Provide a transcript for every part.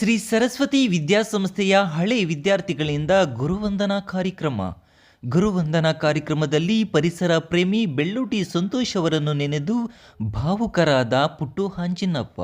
ಶ್ರೀ ಸರಸ್ವತಿ ವಿದ್ಯಾಸಂಸ್ಥೆಯ ಹಳೆ ವಿದ್ಯಾರ್ಥಿಗಳಿಂದ ಗುರುವಂದನಾ ಕಾರ್ಯಕ್ರಮ. ಗುರುವಂದನಾ ಕಾರ್ಯಕ್ರಮದಲ್ಲಿ ಪರಿಸರ ಪ್ರೇಮಿ ಬೆಳ್ಳೂಟಿ ಸಂತೋಷ್ ಅವರನ್ನು ನೆನೆದು ಭಾವುಕರಾದ ಪುಟ್ಟು ಹಾಂಚಿನಪ್ಪ.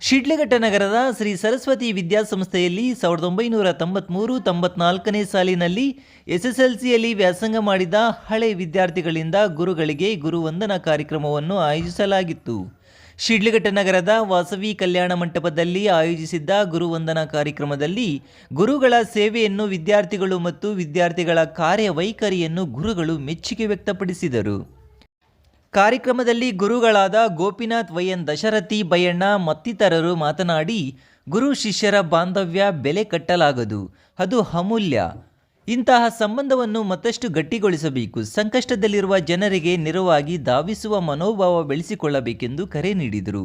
ಶಿಡ್ಲಘಟ್ಟ ನಗರದ ಶ್ರೀ ಸರಸ್ವತಿ ವಿದ್ಯಾಸಂಸ್ಥೆಯಲ್ಲಿ ಸಾವಿರದ ಒಂಬೈನೂರ ತೊಂಬತ್ತ್ಮೂರು ತೊಂಬತ್ನಾಲ್ಕನೇ ಸಾಲಿನಲ್ಲಿ ಎಸ್ ಎಸ್ ಎಲ್ ಸಿಯಲ್ಲಿ ವ್ಯಾಸಂಗ ಮಾಡಿದ ಹಳೆ ವಿದ್ಯಾರ್ಥಿಗಳಿಂದ ಗುರುಗಳಿಗೆ ಗುರುವಂದನಾ ಕಾರ್ಯಕ್ರಮವನ್ನು ಆಯೋಜಿಸಲಾಗಿತ್ತು. ಶಿಡ್ಲಘಟ್ಟ ನಗರದ ವಾಸವಿ ಕಲ್ಯಾಣ ಮಂಟಪದಲ್ಲಿ ಆಯೋಜಿಸಿದ್ದ ಗುರುವಂದನಾ ಕಾರ್ಯಕ್ರಮದಲ್ಲಿ ಗುರುಗಳ ಸೇವೆಯನ್ನು ವಿದ್ಯಾರ್ಥಿಗಳು ಮತ್ತು ವಿದ್ಯಾರ್ಥಿಗಳ ಕಾರ್ಯವೈಖರಿಯನ್ನು ಗುರುಗಳು ಮೆಚ್ಚುಗೆ ವ್ಯಕ್ತಪಡಿಸಿದರು. ಕಾರ್ಯಕ್ರಮದಲ್ಲಿ ಗುರುಗಳಾದ ಗೋಪಿನಾಥ್ ವೈಎನ್ ದಶರಥಿ, ಬಯಣ್ಣ ಮತ್ತಿತರರು ಮಾತನಾಡಿ, ಗುರು ಶಿಷ್ಯರ ಬಾಂಧವ್ಯ ಬೆಲೆ ಕಟ್ಟಲಾಗದು, ಅದು ಅಮೂಲ್ಯ. ಇಂತಹ ಸಂಬಂಧವನ್ನು ಮತ್ತಷ್ಟು ಗಟ್ಟಿಗೊಳಿಸಬೇಕು. ಸಂಕಷ್ಟದಲ್ಲಿರುವ ಜನರಿಗೆ ನೆರವಾಗಿ ಧಾವಿಸುವ ಮನೋಭಾವ ಬೆಳೆಸಿಕೊಳ್ಳಬೇಕೆಂದು ಕರೆ ನೀಡಿದರು.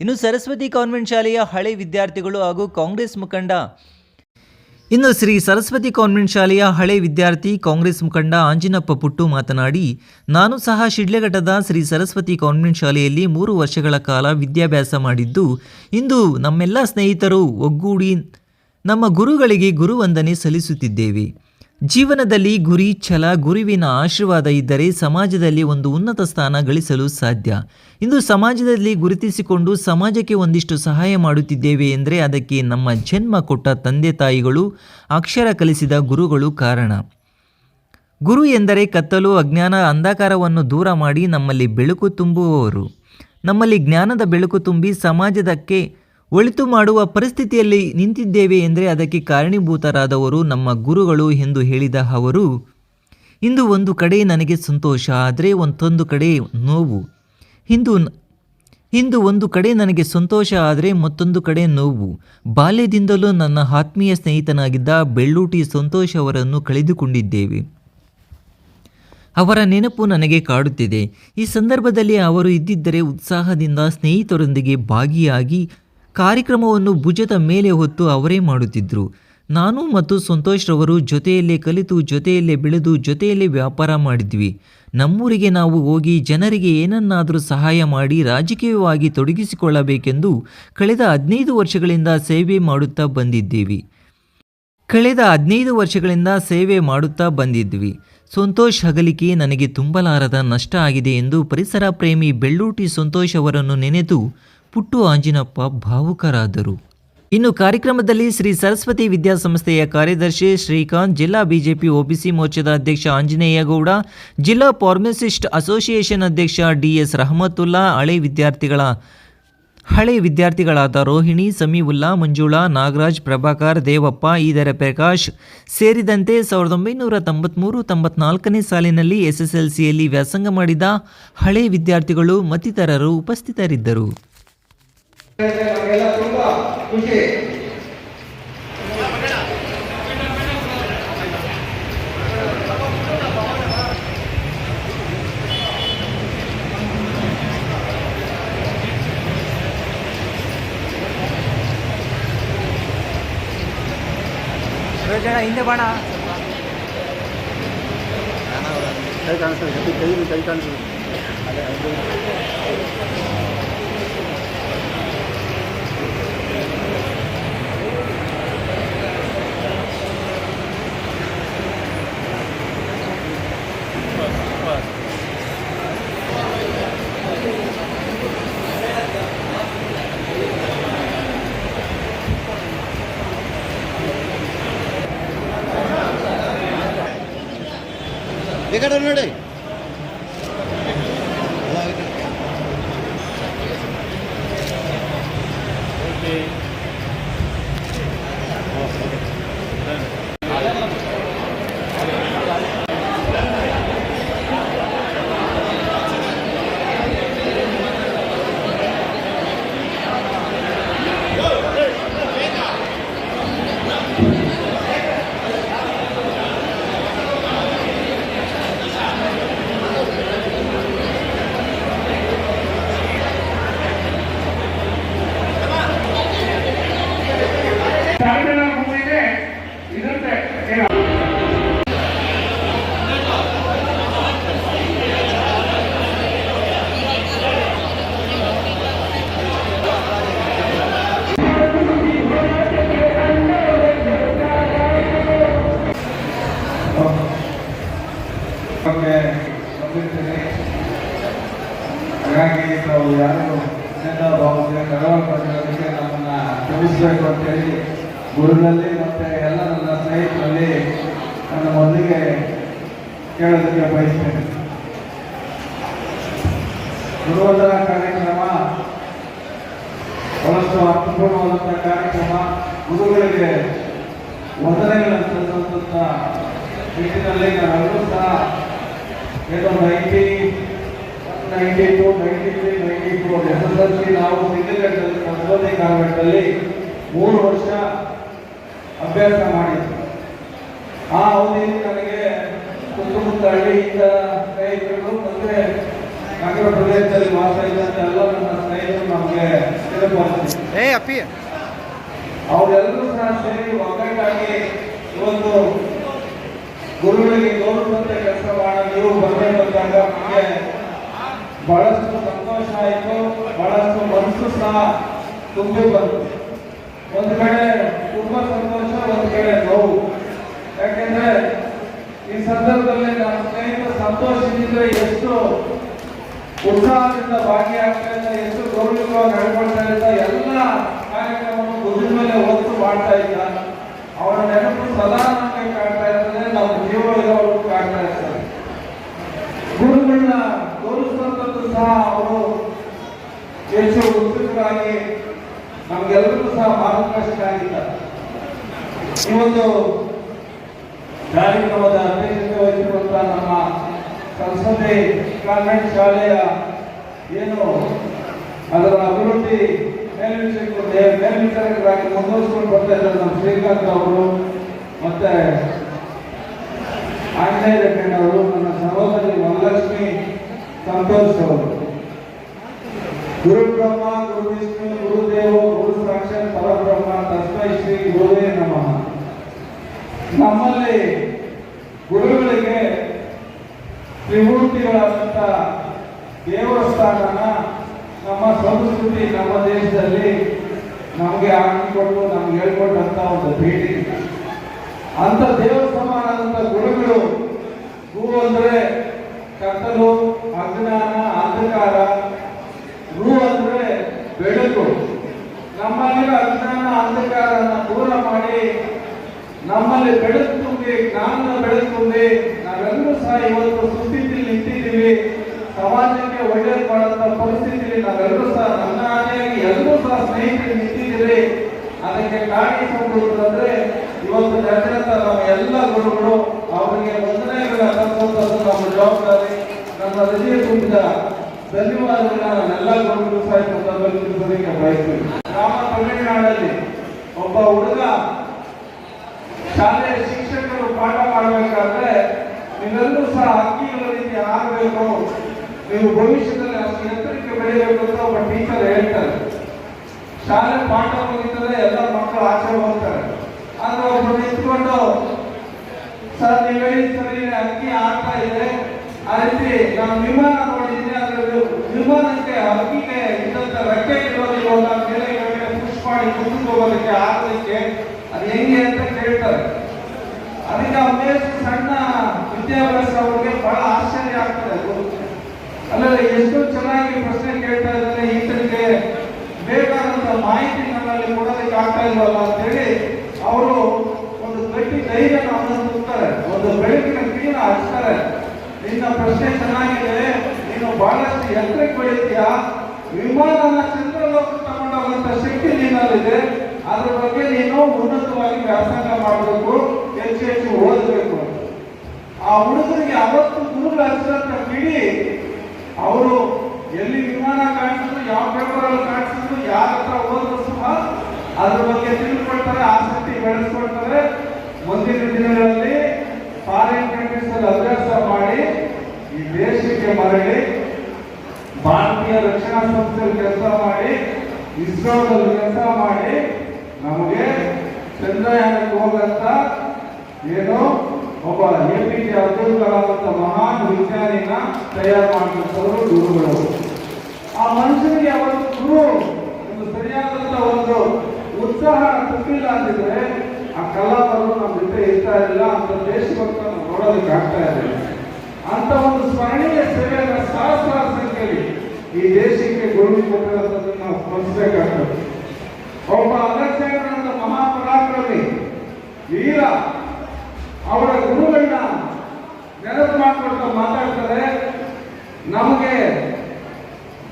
ಇನ್ನು ಸರಸ್ವತಿ ಕಾನ್ವೆಂಟ್ ಶಾಲೆಯ ಹಳೆ ವಿದ್ಯಾರ್ಥಿಗಳು ಹಾಗೂ ಕಾಂಗ್ರೆಸ್ ಮುಖಂಡ ಇನ್ನು ಶ್ರೀ ಸರಸ್ವತಿ ಕಾನ್ವೆಂಟ್ ಶಾಲೆಯ ಹಳೆ ವಿದ್ಯಾರ್ಥಿ ಕಾಂಗ್ರೆಸ್ ಮುಖಂಡ ಆಂಜಿನಪ್ಪ ಪುಟ್ಟು ಮಾತನಾಡಿ, ನಾನು ಸಹ ಶಿಡ್ಲಘಟ್ಟದ ಶ್ರೀ ಸರಸ್ವತಿ ಕಾನ್ವೆಂಟ್ ಶಾಲೆಯಲ್ಲಿ ಮೂರು ವರ್ಷಗಳ ಕಾಲ ವಿದ್ಯಾಭ್ಯಾಸ ಮಾಡಿದ್ದು, ಇಂದು ನಮ್ಮೆಲ್ಲ ಸ್ನೇಹಿತರು ಒಗ್ಗೂಡಿ ನಮ್ಮ ಗುರುಗಳಿಗೆ ಗುರುವಂದನೆ ಸಲ್ಲಿಸುತ್ತಿದ್ದೇವೆ. ಜೀವನದಲ್ಲಿ ಗುರಿ, ಛಲ, ಗುರುವಿನ ಆಶೀರ್ವಾದ ಇದ್ದರೆ ಸಮಾಜದಲ್ಲಿ ಒಂದು ಉನ್ನತ ಸ್ಥಾನ ಗಳಿಸಲು ಸಾಧ್ಯ. ಇಂದು ಸಮಾಜದಲ್ಲಿ ಗುರುತಿಸಿಕೊಂಡು ಸಮಾಜಕ್ಕೆ ಒಂದಿಷ್ಟು ಸಹಾಯ ಮಾಡುತ್ತಿದ್ದೇವೆ ಎಂದರೆ ಅದಕ್ಕೆ ನಮ್ಮ ಜನ್ಮ ಕೊಟ್ಟ ತಂದೆ ತಾಯಿಗಳು, ಅಕ್ಷರ ಕಲಿಸಿದ ಗುರುಗಳು ಕಾರಣ. ಗುರು ಎಂದರೆ ಕತ್ತಲು, ಅಜ್ಞಾನ, ಅಂಧಕಾರವನ್ನು ದೂರ ಮಾಡಿ ನಮ್ಮಲ್ಲಿ ಬೆಳಕು ತುಂಬುವವರು. ನಮ್ಮಲ್ಲಿ ಜ್ಞಾನದ ಬೆಳಕು ತುಂಬಿ ಸಮಾಜದಕ್ಕೆ ಒಳಿತು ಮಾಡುವ ಪರಿಸ್ಥಿತಿಯಲ್ಲಿ ನಿಂತಿದ್ದೇವೆ ಎಂದರೆ ಅದಕ್ಕೆ ಕಾರಣೀಭೂತರಾದವರು ನಮ್ಮ ಗುರುಗಳು ಎಂದು ಹೇಳಿದ ಅವರು, ಇಂದು ಒಂದು ಕಡೆ ನನಗೆ ಸಂತೋಷ, ಆದರೆ ಒಂದೊಂದು ಕಡೆ ನೋವು. ಇಂದು ಇಂದು ಒಂದು ಕಡೆ ನನಗೆ ಸಂತೋಷ, ಆದರೆ ಮತ್ತೊಂದು ಕಡೆ ನೋವು. ಬಾಲ್ಯದಿಂದಲೂ ನನ್ನ ಆತ್ಮೀಯ ಸ್ನೇಹಿತನಾಗಿದ್ದ ಬೆಳ್ಳೂಟಿ ಸಂತೋಷ್ ಅವರನ್ನು ಕಳೆದುಕೊಂಡಿದ್ದೇವೆ. ಅವರ ನೆನಪು ನನಗೆ ಕಾಡುತ್ತಿದೆ. ಈ ಸಂದರ್ಭದಲ್ಲಿ ಅವರು ಇದ್ದಿದ್ದರೆ ಉತ್ಸಾಹದಿಂದ ಸ್ನೇಹಿತರೊಂದಿಗೆ ಭಾಗಿಯಾಗಿ ಕಾರ್ಯಕ್ರಮವನ್ನು ಭುಜದ ಮೇಲೆ ಹೊತ್ತು ಅವರೇ ಮಾಡುತ್ತಿದ್ದರು. ನಾನು ಮತ್ತು ಸಂತೋಷ್ ರವರು ಜೊತೆಯಲ್ಲೇ ಕಲಿತು, ಜೊತೆಯಲ್ಲೇ ಬೆಳೆದು, ಜೊತೆಯಲ್ಲೇ ವ್ಯಾಪಾರ ಮಾಡಿದ್ವಿ. ನಮ್ಮೂರಿಗೆ ನಾವು ಹೋಗಿ ಜನರಿಗೆ ಏನನ್ನಾದರೂ ಸಹಾಯ ಮಾಡಿ ರಾಜಕೀಯವಾಗಿ ತೊಡಗಿಸಿಕೊಳ್ಳಬೇಕೆಂದು ಕಳೆದ ಹದಿನೈದು ವರ್ಷಗಳಿಂದ ಸೇವೆ ಮಾಡುತ್ತಾ ಬಂದಿದ್ದೀವಿ. ಕಳೆದ ಹದಿನೈದು ವರ್ಷಗಳಿಂದ ಸೇವೆ ಮಾಡುತ್ತಾ ಬಂದಿದ್ವಿ. ಸಂತೋಷ್ ಹಗಲಿಕೆ ನನಗೆ ತುಂಬಲಾರದ ನಷ್ಟ ಆಗಿದೆ ಎಂದು ಪರಿಸರ ಪ್ರೇಮಿ ಬೆಳ್ಳೂಟಿ ಸಂತೋಷ್ ಅವರನ್ನು ನೆನೆದು ಪುಟ್ಟು ಆಂಜಿನಪ್ಪ ಭಾವುಕರಾದರು. ಇನ್ನು ಕಾರ್ಯಕ್ರಮದಲ್ಲಿ ಶ್ರೀ ಸರಸ್ವತಿ ವಿದ್ಯಾಸಂಸ್ಥೆಯ ಕಾರ್ಯದರ್ಶಿ ಶ್ರೀಕಾಂತ್, ಜಿಲ್ಲಾ ಬಿಜೆಪಿ ಒಬಿಸಿ ಮೋರ್ಚಾದ ಅಧ್ಯಕ್ಷ ಆಂಜನೇಯಗೌಡ, ಜಿಲ್ಲಾ ಫಾರ್ಮಸಿಸ್ಟ್ ಅಸೋಸಿಯೇಷನ್ ಅಧ್ಯಕ್ಷ ಡಿಎಸ್ ರಹಮತುಲ್ಲಾ ಹಳೆ ವಿದ್ಯಾರ್ಥಿಗಳ, ಹಳೆ ವಿದ್ಯಾರ್ಥಿಗಳಾದ ರೋಹಿಣಿ, ಸಮೀವುಲ್ಲಾ, ಮಂಜುಳಾ, ನಾಗರಾಜ್, ಪ್ರಭಾಕರ್, ದೇವಪ್ಪ ಈದರ ಪ್ರಕಾಶ್ ಸೇರಿದಂತೆ ಸಾವಿರದ ಒಂಬೈನೂರ ತೊಂಬತ್ತ್ಮೂರು ತೊಂಬತ್ನಾಲ್ಕನೇ ಸಾಲಿನಲ್ಲಿ ಎಸ್ಎಸ್ಎಲ್ಸಿಯಲ್ಲಿ ವ್ಯಾಸಂಗ ಮಾಡಿದ ಹಳೆ ವಿದ್ಯಾರ್ಥಿಗಳು ಮತ್ತಿತರರು ಉಪಸ್ಥಿತರಿದ್ದರು. ನಮಗೆಲ್ಲ ತುಂಬಾ ಖುಷಿ ಹಿಂದೆ ಬಾಣ ಕೈ ಕಾಣಿಸ್ತದೆ ಕೈ ಕೈ ಕಾಣಿಸ್ತದೆ ಈ ಕಡೆ ಯಾರು ನನ್ನ ಭಾವನೆ ಕಳವಳ ಪಟ್ಟಿರೋದಕ್ಕೆ ನಮ್ಮನ್ನ ಹೇಳಿ ಗುರುಗಳಲ್ಲಿ ಮತ್ತೆ ಎಲ್ಲ ನನ್ನ ಸ್ನೇಹಿತರಲ್ಲಿ ನನ್ನ ಮೊದಲಿಗೆ ಕೇಳೋದಕ್ಕೆ ಬಯಸ್ತೇನೆ ಗುರುವಂದನ ಕಾರ್ಯಕ್ರಮ ಬಹಳಷ್ಟು ಅರ್ಥಪೂರ್ಣವಾದಂಥ ಕಾರ್ಯಕ್ರಮ ಗುರುಗಳಿಗೆ ವಂದನೆಗಳನ್ನು ಸಲ್ಲಿಸುವಂಥ ನಿಟ್ಟಿನಲ್ಲಿ ನಾವೆಲ್ಲರೂ ಸಹ ಏನೊಂದು ninety ninety two ninety three ninety four S S L C ನಾವು ಸಿಂಗಲ್ಗಟ್ಟಲ್ಲಿ ಸಂಶೋಧನೆ ಕಾನ್ವೆಂಟಲ್ಲಿ ಮೂರು ವರ್ಷ ಅಭ್ಯಾಸ ಮಾಡಿದ್ವಿ. ಆ ಅವಧಿಯಲ್ಲಿ ನನಗೆ ಸುತ್ತಮುತ್ತ ಹಳ್ಳಿಯಿಂದ ಸ್ನೇಹಿತರು ಮತ್ತೆ ನಗರ ಪ್ರದೇಶದಲ್ಲಿ ವಾಸ ಇದ್ದಂತ ಎಲ್ಲ ನನ್ನ ಸ್ನೇಹಿತರು ನಮಗೆ ಅಪ್ಪಿ. ಅವರೆಲ್ಲರೂ ಸಹ ಸೇರಿ ಒಗ್ಗಟ್ಟಾಗಿ ಇವತ್ತು ಗುರುಗಳಿಗೆ ಗೌರವಿಸುವಂತ ಕೆಲಸ ಮಾಡಲು ನೀವು ಬಂದಾಗ ನಮಗೆ ಬಹಳಷ್ಟು ಸಂತೋಷ ಆಯಿತು, ಬಹಳಷ್ಟು ಮನಸ್ಸು ಸಹ ತುಂಬಿ ಬಂತು. ಒಂದು ಕಡೆ ತುಂಬಾ ಸಂತೋಷ, ಒಂದು ಕಡೆ ನೋವು. ಯಾಕೆಂದ್ರೆ ಈ ಸಂದರ್ಭದಲ್ಲಿ ನಮ್ಮ ಸ್ನೇಹಿತ ಸಂತೋಷದಿಂದ ಎಷ್ಟು ಉತ್ಸಾಹದಿಂದ ಭಾಗಿಯಾಗ್ತಾ ಇದ್ದ ಎಷ್ಟು ಗೌರವವಾಗಿ ನಡ್ಕೊಳ್ತಾ ಇದ್ದ ಎಲ್ಲ ಕಾರ್ಯಕ್ರಮವನ್ನು ಗುರು ಮೇಲೆ ಹೊತ್ತು ಮಾಡ್ತಾ ಇದ್ದ ಅವರ ನೆನಪು ಸದಾ ನಮಗೆ ಕಾಣ್ತಾ ಇರ್ತದೆ, ನಮ್ಮ ಜೀವನದವರು ಕಾಣ್ತಾ ಇರ್ತಾರೆ ಗುರುಗಳನ್ನ ಸಹ ಅವರು ಹೆಚ್ಚು ಉತ್ಸುಕರಾಗಿ ನಮಗೆಲ್ಲರಿಗೂ ಸಹ ಮಾರ್ಗದರ್ಶಕರಾಗಿದ್ದಾರೆ. ಈ ಒಂದು ಕಾರ್ಯಕ್ರಮದ ಅಧ್ಯಕ್ಷತೆ ವಹಿಸಿರುವಂತಹ ನಮ್ಮ ಸಂಸದೆ ಕಾನ್ವೆಂಟ್ ಶಾಲೆಯ ಏನು ಅದರ ಅಭಿವೃದ್ಧಿ ಮೇಲ್ವಿಚಾರಕರು ಮೇಲ್ವಿಚಾರಕರಾಗಿ ಮುಂದುವರಿಸಿಕೊಂಡು ಬರ್ತಾ ಇದ್ದಾರೆ ನಮ್ಮ ಶ್ರೀಕಾಂತ್ ಅವರು ಮತ್ತೆ ಆಂಜನೇಯ ಅವರು ನನ್ನ ಸಹೋದರಿ ವರಲಕ್ಷ್ಮಿ ಸಂತೋಷ್ ಗುರುಬ್ರಹ್ಮ ಗುರುದೇವ, ಗುರು ಸಾಕ್ಷಾತ್, ಪರಬ್ರಹ್ಮ ತಸ್ಮೈ ಶ್ರೀ ಗುರುವೇ ನಮಃ. ನಮ್ಮಲ್ಲಿ ಗುರುಗಳಿಗೆ ತ್ರಿಮೂರ್ತಿಗಳಾದಂಥ ದೇವರ ಸ್ಥಾನನ ನಮ್ಮ ಸಂಸ್ಕೃತಿ, ನಮ್ಮ ದೇಶದಲ್ಲಿ ನಮಗೆ ಹಾಕಿಕೊಂಡು ನಮ್ಗೆ ಹೇಳ್ಕೊಂಡಂತ ಒಂದು ಭೇಟಿ. ಅಂತ ದೇವಸ್ಥಾನ ಗುರುಗಳು ಹೂ ಅಂದ್ರೆ ಕತ್ತಲು, ಅಜ್ಞಾನ, ಅಂಧಕಾರ, ರು ಅಂದ್ರೆ ಬೆಳಕು. ನಮ್ಮಲ್ಲಿ ಅಜ್ಞಾನ, ಅಂಧಕಾರನ ದೂರ ಮಾಡಿ, ನಮ್ಮಲ್ಲಿ ಬೆಳಕು ತುಂಬಿ ಜ್ಞಾನ ಬೆಳಕು ತುಂಬಿ, ನಾವೆಲ್ಲರೂ ಸಹ ಇವತ್ತು ಸುಸ್ಥಿತಿ ನಿಂತಿದ್ದೀವಿ. ಸಮಾಜಕ್ಕೆ ಒಳ್ಳೇದು ಮಾಡುವಂತ ಪರಿಸ್ಥಿತಿಯಲ್ಲಿ ನಾವೆಲ್ಲರೂ ಸಹ ನನ್ನ ಎಲ್ಲರೂ ಸಹ ಸ್ನೇಹಿತರು ನಿಂತಿದ್ದೀರಿ ಅದಕ್ಕೆ ಕಾಣಿಸಿಕೊಂಡುವುದಂದ್ರೆ ಇವತ್ತು ನಡೆದಂತ ನಮ್ಮ ಎಲ್ಲ ಗುರುಗಳು, ಅವರಿಗೆ ಜವಾಬ್ದಾರಿ ನಮ್ಮ ಹೃದಯ ತುಂಬಿದ ಧನ್ಯವಾದಗಳನ್ನ ನಾನೆಲ್ಲ ತಿಳಿಸೋದಕ್ಕೆ ಬಯಸ್ತೀನಿ. ಗ್ರಾಮ ತಮಿಳುನಾಡಲ್ಲಿ ಒಬ್ಬ ಹುಡುಗ ಶಾಲೆಯ ಶಿಕ್ಷಕರು ಪಾಠ ಮಾಡಬೇಕಾದ್ರೆ ನೀವೆಲ್ಲರೂ ಸಹ ಹಕ್ಕಿಗಳ ರೀತಿ ಆಗಬೇಕು ನೀವು ಭವಿಷ್ಯದಲ್ಲಿ ಅಷ್ಟು ಎತ್ತರಕ್ಕೆ ಬೆಳೆಯಬೇಕು ಅಂತ ಒಬ್ಬ ಟೀಚರ್ ಹೇಳ್ತಾರೆ. ಶಾಲೆ ಪಾಠ ಮುಗಿತದೆ ಎಲ್ಲ ಮಕ್ಕಳು ಆಚೆ ಹೋಗ್ತಾರೆ. ಆದ್ರೆ ಒಬ್ಬರು ನಿಂತ್ಕೊಂಡು, ಸರ್, ನೀವು ಸರಿ ಅಕ್ಕಿ ಆಗ್ತಾ ಇದೆ. ಆ ರೀತಿ ನಾನು ವಿಮಾನ ನೋಡಿದ್ದೀನಿ ಅದರಲ್ಲಿ ವಿಮಾನಕ್ಕೆ ಹಕ್ಕಿಗೆ ಇದ್ದಂತ ರೆಕ್ಕೆ ಇರೋದಿಲ್ಲ ಮೇಲೆ ಕೆಳಗೆ ಪುಷ್ ಮಾಡಿ ಮುಂದಕ್ಕೆ ಹೋಗೋದಕ್ಕೆ ಆಗೋದಕ್ಕೆ ಅದು ಹೆಂಗೆ ಅಂತ ಕೇಳ್ತಾರೆ. ಅದಕ್ಕೆ ಅವ್ರಿಗೆ ಸಣ್ಣ ವಿದ್ಯಾಭ್ಯಾಸ ಅವ್ರಿಗೆ ಬಹಳ ಆಶ್ಚರ್ಯ ಆಗ್ತದೆ ಅದು ಅಲ್ಲಲ್ಲ ಎಷ್ಟು ಚೆನ್ನಾಗಿ ಪ್ರಶ್ನೆ ಕೇಳ್ತಾ ಇದ್ದಾರೆ ಈತನಿಗೆ ಬೇಕಾದಂತ ಮಾಹಿತಿ ನಮ್ಮಲ್ಲಿ ಕೊಡೋದಕ್ಕೆ ಆಗ್ತಾ ಇಲ್ವಲ್ಲ ಅಂತೇಳಿ ಅವರು ಒಂದು ಗಟ್ಟಿ ಧೈರ್ಯ ಅವನನ್ನು ತುಂಬ್ತಾರೆ ಒಂದು ಬೆಳಕಿನ ಕಿರಣ ಹಚ್ತಾರೆ ನಿನ್ನ ಪ್ರಶ್ನೆ ಚೆನ್ನಾಗಿದೆ ನೀನು ಬಹಳಷ್ಟು ಎತ್ತರಕ್ಕೆ ಬೆಳಿತೀಯ ವಿಮಾನನ ಚಂದ್ರಲೋಕ ತಗೊಂಡೋಗುವಂತ ಶಕ್ತಿ ನಿನ್ನಲ್ಲಿದೆ ಅದ್ರ ಬಗ್ಗೆ ನೀನು ಉನ್ನತವಾಗಿ ವ್ಯಾಸಂಗ ಮಾಡಬೇಕು, ಹೆಚ್ಚು ಹೆಚ್ಚು ಓದಬೇಕು. ಆ ಹುಡುಗರಿಗೆ ಅವತ್ತು ಗುರುಗಳು ಹಚ್ಚಿದಂತ ಬಿಡಿ ಅವರು ಎಲ್ಲಿ ವಿಮಾನ ಕಾಣಿಸಿದ್ರು, ಯಾವ ಪೇಪರ್ ಅಲ್ಲಿ ಕಾಣಿಸಿದ್ರು, ಯಾರ ಹತ್ರ ಓದಿದ್ರು ಸಹ ಅದ್ರ ಬಗ್ಗೆ ತಿಳ್ಕೊಳ್ತಾರೆ, ಆಸಕ್ತಿ ಬೆಳೆಸ್ಕೊಳ್ತಾರೆ. ಮುಂದಿನ ದಿನಗಳಲ್ಲಿ ಫಾರಿನ್ ಕಂಟ್ರೀಸ್ ಅಲ್ಲಿ ಅಭ್ಯಾಸ ಮಾಡಿ ಈ ದೇಶಕ್ಕೆ ಮರಳಿ ಭಾರತೀಯ ರಕ್ಷಣಾ ಸಂಸ್ಥೆಯಲ್ಲಿ ಕೆಲಸ ಮಾಡಿ, ಇಸ್ರೋದಲ್ಲಿ ಕೆಲಸ ಮಾಡಿ, ನಮಗೆ ಚಂದ್ರಯಾನಕ್ಕೆ ಹೋಗಂತ ಏನು ಒಬ್ಬ A P J Abdul Kalam ಅಂತ ಮಹಾನ್ ವಿಜ್ಞಾನಿನ ತಯಾರು ಮಾಡಿದಂಥವರು ಗುರುಗಳು. ಆ ಮನುಷ್ಯನಿಗೆ ಅವತ್ತು ಗುರು ಒಂದು ಸರಿಯಾದಂತ ಒಂದು ಉತ್ಸಾಹ ತುಂಬಿಲ್ಲ ಅಂತಿದ್ರೆ ಆ ಕಲಾಪರು ನಮ್ಮ ಜೊತೆ ಇರ್ತಾ ಇರಲಿಲ್ಲ ಅಂತ ದೇಶಭಕ್ತನ ನೋಡೋದಕ್ಕೆ ಆಗ್ತಾ ಇರಲಿಲ್ಲ ಅಂತ ಒಂದು ಸ್ಮರಣೀಯ ಸ್ಮರಿಸಬೇಕಾಗ್ತದೆ. ಒಬ್ಬ ಅಗತ್ಯಗಳಾದ ಮಹಾಪರಾಕ್ರಮಿ ವೀರ, ಅವರ ಗುರುಗಳನ್ನ ನೆನಪು ಮಾಡ್ಕೊಳ್ತಾ ಮಾತಾಡ್ತಾರೆ. ನಮಗೆ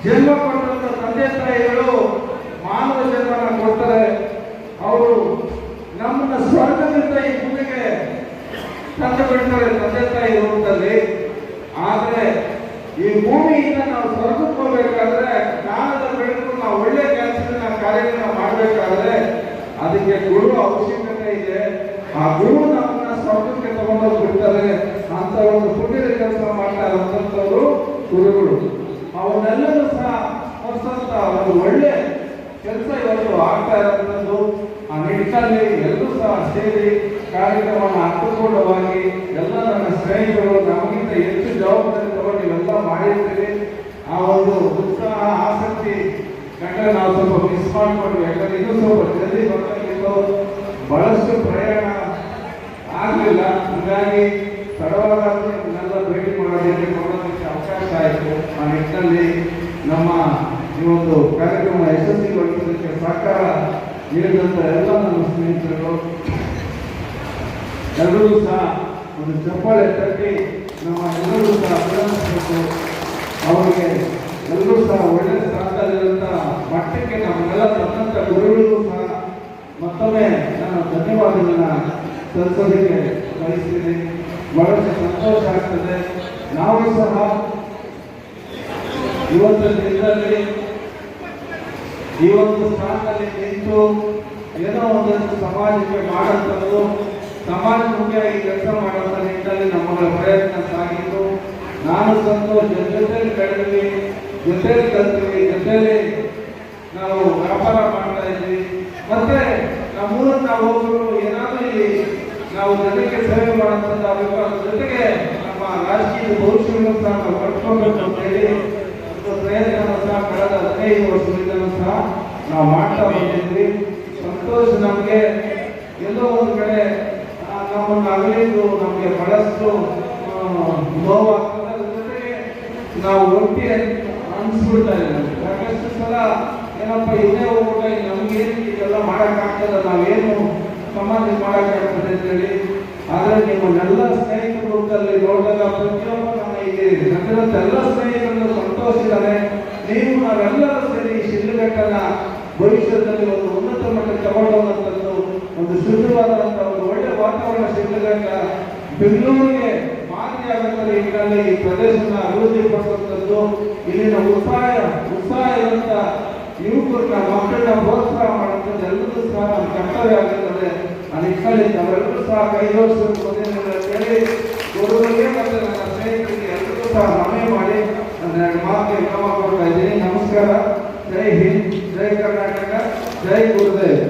ಜನ್ಮ ಕೊಟ್ಟಂತ ತಂದೆ ತಾಯಿಗಳು ಮಾನವ ಜನ್ಮನ ಕೊಡ್ತಾರೆ. ಅವರು ನಮ್ಮನ್ನ ಸ್ವರ್ಗದಿಂದ ಈ ಭೂಮಿಗೆ ತಂದು ಬಿಡ್ತಾರೆ ತಂದೆ ತಾಯಿ ರೂಪದಲ್ಲಿ ಆದ್ರೆ ಈ ಭೂಮಿಯಿಂದ ನಾವು ಸ್ವರ್ಗಕ್ಕೆ ಹೋಗ್ಬೇಕಾದ್ರೆ ಜ್ಞಾನದ ಬೆಳಕು ನಾವು ಒಳ್ಳೆ ಕೆಲಸದಿಂದ ಕಾರ್ಯಗಳನ್ನ ಮಾಡಬೇಕಾದ್ರೆ ಅದಕ್ಕೆ ಗುರು ಅವಶ್ಯಕತೆ ಇದೆ. ಆ ಗುರು ನಮ್ಮನ್ನ ಸ್ವರ್ಗಕ್ಕೆ ತಗೊಂಡೋಗಿ ಬಿಡ್ತಾರೆ. ಅಂತ ಒಂದು ಪುಣ್ಯದ ಕೆಲಸ ಮಾಡ್ತಾ ಇರುವಂತವ್ರು ಗುರುಗಳು. ಅವನ್ನೆಲ್ಲರೂ ಸಹ ಹೊಸಂತ ಒಂದು ಒಳ್ಳೆ ಕೆಲಸ ಇವತ್ತು ಆಗ್ತಾ ಇರೋದು ಆ ನಿಟ್ಟಿನಲ್ಲಿ ಎಲ್ಲರೂ ಸಹ ಸೇರಿ ಕಾರ್ಯಕ್ರಮವನ್ನು ಅರ್ಥಪೂರ್ಣವಾಗಿ ಎಲ್ಲ ನನ್ನ ಸ್ನೇಹಿತರು ನಮಗಿಂತ ಹೆಚ್ಚು ಜವಾಬ್ದಾರಿ ತಗೊಂಡು ಇವೆಲ್ಲ ಮಾಡಿರ್ತೀವಿ ಆ ಒಂದು ಉತ್ಸಾಹ, ಆಸಕ್ತಿ ಕಂಡ ನಾವು ಸ್ವಲ್ಪ ಮಿಸ್ ಮಾಡಿಕೊಂಡ್ವಿ ಯಾಕಂದ್ರೆ ಇದು ಸ್ವಲ್ಪ ಜಲ್ದಿ ಬರ್ಬೇಕಿತ್ತು ಬಹಳಷ್ಟು ಪ್ರಯಾಣ ಆಗಲಿಲ್ಲ. ಹಾಗಾಗಿ ತಡವಾಗಾದ್ರೂ ನನ್ನ ಭೇಟಿ ಮಾಡೋದಕ್ಕೆ ಕೊಡೋದಕ್ಕೆ ಅವಕಾಶ ಆಯಿತು. ಆ ನಿಟ್ಟಿನಲ್ಲಿ ನಮ್ಮ ಈ ಒಂದು ಕಾರ್ಯಕ್ರಮ ಯಶಸ್ವಿಗೊಳಿಸೋದಕ್ಕೆ ಸಹಕಾರ ನೀಡಿದಂಥ ಎಲ್ಲ ನಮ್ಮ ಸ್ನೇಹಿತರು ಎಲ್ಲರೂ ಸಹ ಒಂದು ಚಪ್ಪಾಳೆ ತಟ್ಟಿ ನಮ್ಮ ಎಲ್ಲರೂ ಸಹ ಅಭಿನಂದಿಸಬೇಕು ಅವರಿಗೆ ಎಲ್ಲರೂ ಸಹ ಒಳ್ಳೆಯ ಸ್ಥಾನದಲ್ಲಿರುವಂಥ ಮಟ್ಟಕ್ಕೆ ನಮ್ಮೆಲ್ಲ ತನ್ನಂಥ ಗುರುಗಳಿಗೂ ಸಹ ಮತ್ತೊಮ್ಮೆ ನಾನು ಧನ್ಯವಾದಗಳನ್ನ ಸಲ್ಲಿಸೋದಕ್ಕೆ ಬಯಸ್ತೀನಿ. ಬಹಳಷ್ಟು ಸಂತೋಷ ಆಗ್ತದೆ. ನಾವು ಸಹ ಇವತ್ತಿನ ದಿನದಲ್ಲಿ ಈ ಒಂದು ಸ್ಥಾನದಲ್ಲಿ ನಿಂತು ಏನೋ ಒಂದಷ್ಟು ಸಮಾಜಕ್ಕೆ ಮಾಡುವಂಥದ್ದು ಸಮಾಜಮುಖಿಯಾಗಿ ಕೆಲಸ ಮಾಡುವಂಥ ನಿಟ್ಟಿನಲ್ಲಿ ನಮ್ಮಗಳ ಪ್ರಯತ್ನ ಸಾಗಿದ್ದು ನಾನು ಸಂತೋಷ ಜೊತೆಯಲ್ಲಿ ಬೆಳೆದ್ವಿ, ಜೊತೆಯಲ್ಲಿ ಕಲ್ತೀವಿ, ಜೊತೆಯಲ್ಲಿ ನಾವು ವ್ಯಾಪಾರ ಮಾಡ್ತಾ ಇದ್ವಿ. ಮತ್ತೆ ನಮ್ಮೂರನ್ನ ನಾವು ಹೋಗಲು ಏನಾದರೂ ಇಲ್ಲಿ ನಾವು ಜನಕ್ಕೆ ಸೇವೆ ಮಾಡುವಂಥದ್ದು ವಿಭಾಗದ ಜೊತೆಗೆ ನಮ್ಮ ರಾಜಕೀಯ ಭವಿಷ್ಯವನ್ನು ಸಹ ನಾವು ಅಂತ ಹೇಳಿ ಪ್ರಯತ್ನ ಸಹ ಕಳೆದ ಹದಿನೈದು ವರ್ಷದಿಂದಲೂ ಸಹ ನಾವು ಮಾಡ್ತಾ ಬಂದಿದ್ವಿ. ಸಂತೋಷ ನಮಗೆ ಎಲ್ಲೋ ಒಂದು ಕಡೆ ನಮ್ಮನ್ನು ಅಗಲಿದ್ದು ನಮಗೆ ಬಹಳಷ್ಟು ನೋವು ಜೊತೆಗೆ ನಾವು ಒಟ್ಟಿ ಅನ್ಸ್ಬಿಡ್ತಾ ಇಲ್ಲ ಸಾಕಷ್ಟು ಸಲ ಏನಪ್ಪ ಇದೇ ಹೋಗ್ಬಿಟ್ಟ ನಮಗೆ ಇದೆಲ್ಲ ಮಾಡೋಕ್ಕಾಗ್ತದ? ನಾವೇನು ಸಮಾಜ ಮಾಡೋಕ್ಕಾಗ್ತದೆ ಅಂತೇಳಿ. ಆದರೆ ನಿಮ್ಮನ್ನೆಲ್ಲ ಸ್ನೇಹಿತರ ರೂಪದಲ್ಲಿ ನೋಡಿದಾಗ ಪ್ರತಿಯೊಬ್ಬ ನಮ್ಮ ಇಲ್ಲಿ ನಗರದ ಎಲ್ಲ ಸ್ನೇಹಿತರನ್ನು ಸಂತೋಷಿದ್ದಾರೆ ನೀವು ನಾವೆಲ್ಲರೂ ಸೇರಿ ಈ ಶಿಡ್ಲಘಟ್ಟನ ಭವಿಷ್ಯದಲ್ಲಿ ಒಂದು ಉನ್ನತ ಮಟ್ಟಕ್ಕೆ ತಗೊಂಡು ಒಂದು ಶುದ್ಧವಾದಂಥ ವಾತಾವರಣ ಶಿಡ್ಲಘಟ್ಟ ಬೆಂಗಳೂರಿಗೆ ಮಾದರಿಯಾಗುತ್ತದೆ ಇದರಲ್ಲಿ ಈ ಪ್ರದೇಶನ ಅಭಿವೃದ್ಧಿ ಪಡಿಸುವಂಥದ್ದು ಇಲ್ಲಿನ ಉತ್ಸಾಹ ಉತ್ಸಾಹ ಇರುವಂಥ ಯುವಕರನ್ನ ಮಕ್ಕಳನ್ನ ಪ್ರೋತ್ಸಾಹ ಮಾಡುವಂಥದ್ದು ಎಲ್ಲರೂ ಸಹ ನಮ್ಮ ಕರ್ತವ್ಯ ಆಗಿರ್ತದೆ ಆ ನಿಟ್ಟಿನಲ್ಲಿ ತಾವೆಲ್ಲರೂ ಸಹ ಕೈ ಕೇಳಿ ಅಂತ ಹೇಳಿ ಗುರುಗಳಿಗೆ ಮತ್ತು ನನ್ನ ಸ್ನೇಹಿತರಿಗೆ ಎಲ್ಲರೂ ಸಹ ಮನವಿ ಮಾಡಿ ನನ್ನ ಮಾತಿಗೆ ಮಾತು ವಿರಾಮ ಕೊಡ್ತಾ ಇದ್ದೀನಿ. ನಮಸ್ಕಾರ. ಜೈ ಹಿಂದ್, ಜೈ ಕರ್ನಾಟಕ, ಜೈ ಗುರುದೇವ್.